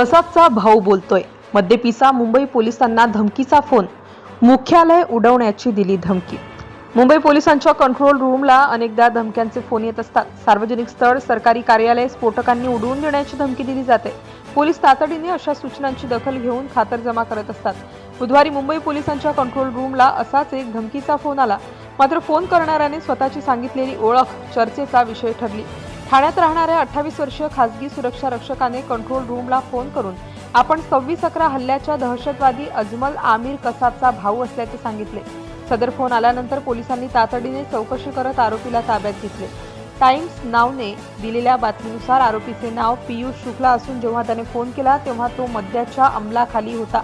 कसाबचा भाऊ बोलतोय. मद्यपिसा मुंबई पोलिसांना धमकीचा फोन. मुख्यालय उडवण्याची दिली धमकी. मुंबई पोलिसांच्या कंट्रोल रूमला अनेकदा धमक्यांचे फोन येत असतात. सार्वजनिक स्थळ सरकारी कार्यालय स्फोटकांनी उडवून देण्याची धमकी दिली जाते. पोलीस तातडीने अशा सूचनांची दखल घेऊन खातरजमा करत असतात. बुधवारी मुंबई पोलिसांच्या कंट्रोल रूमला असाच एक धमकीचा फोन आला. मात्र फोन करणाऱ्याने स्वतःची सांगितलेली ओळख चर्चेचा विषय ठरली. ठाण्यात राहणाऱ्या अठ्ठावीस वर्षीय खासगी सुरक्षा रक्षकाने कंट्रोल रूमला फोन करून आपण सव्वीस अकरा हल्ल्याच्या दहशतवादी अजमल आमिर कसाबचा भाऊ असल्याचे सांगितले. सदर फोन आल्यानंतर पोलिसांनी तातडीने चौकशी करत आरोपीला ताब्यात घेतले. टाइम्स नावने दिलेल्या बातमीनुसार आरोपीचे नाव पियुष शुक्ला असून जेव्हा त्याने फोन केला तेव्हा तो मद्याच्या अंमलाखाली होता.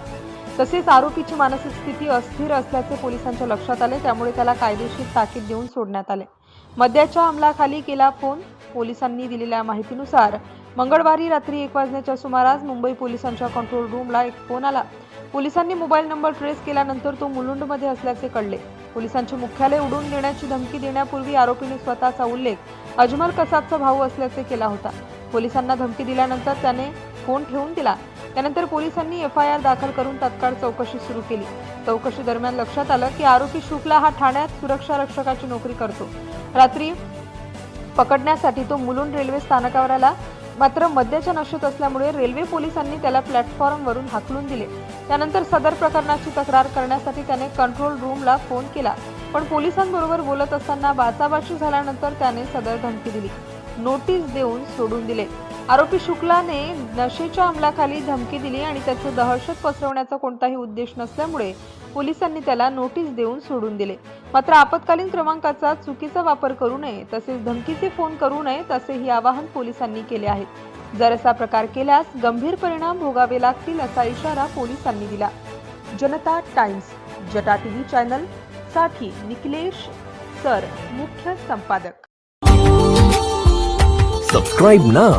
तसेच आरोपीची मानसिक स्थिती अस्थिर असल्याचे पोलिसांच्या लक्षात आले त्यामुळे त्याला कायदेशीर ताकीद देऊन सोडण्यात आले. मद्याच्या अंमलाखाली केला फोन पोलिसांनी दिलेल्या माहितीनुसार मंगळवारी रात्री एक वाजण्याच्या सुमारास मुंबई पोलिसांच्या कंट्रोल रूमला एक फोन आला. पोलिसांनी मोबाईल नंबर ट्रेस केल्यानंतर तो मुलुंडमध्ये असल्याचे कळले. पोलिसांचे मुख्यालय उडवून देण्याची धमकी देण्यापूर्वी आरोपीने स्वतःचा उल्लेख अजमल कसाबचा भाऊ असल्याचे केला होता. पोलिसांना धमकी दिल्यानंतर त्याने फोन ठेवून दिला. त्यानंतर पोलिसांनी एफ आय आर दाखल करून तत्काळ चौकशी सुरू केली. चौकशी दरम्यान लक्षात आलं की आरोपी शुक्ला हा ठाण्यात सुरक्षा रक्षकाची नोकरी करतो. रात्री पकडण्यासाठी तो मुलुंड रेल्वे स्थानकावर आला. मात्र मद्याच्या नशेत असल्यामुळे रेल्वे पोलिसांनी त्याला प्लॅटफॉर्मवरून हाकलून दिले. त्यानंतर सदर प्रकरणाची तक्रार करण्यासाठी त्याने कंट्रोल रूमला फोन केला. पण पोलिसांबरोबर बोलत असताना बाचाबाची झाल्यानंतर त्याने सदर धमकी दिली. नोटीस देऊन सोडून दिले. आरोपी शुक्लाने नशेच्या अंमलाखाली धमकी दिली आणि त्याचं दहशत पसरवण्याचा कोणताही उद्देश नसल्यामुळे पोलिसांनी त्याला नोटीस देऊन सोडून दिले. मात्र आपत्कालीन क्रमांकाचा चुकीचा वापर करू नये तसेच धमकीचे फोन करू नयेत असेही आवाहन पोलिसांनी केले आहे. जर असा प्रकार केल्यास गंभीर परिणाम भोगावे लागतील असा इशारा पोलिसांनी दिला. जनता टाइम्स जटा टीव्ही चॅनलसाठी निखिलेश सर मुख्य संपादक. Subscribe now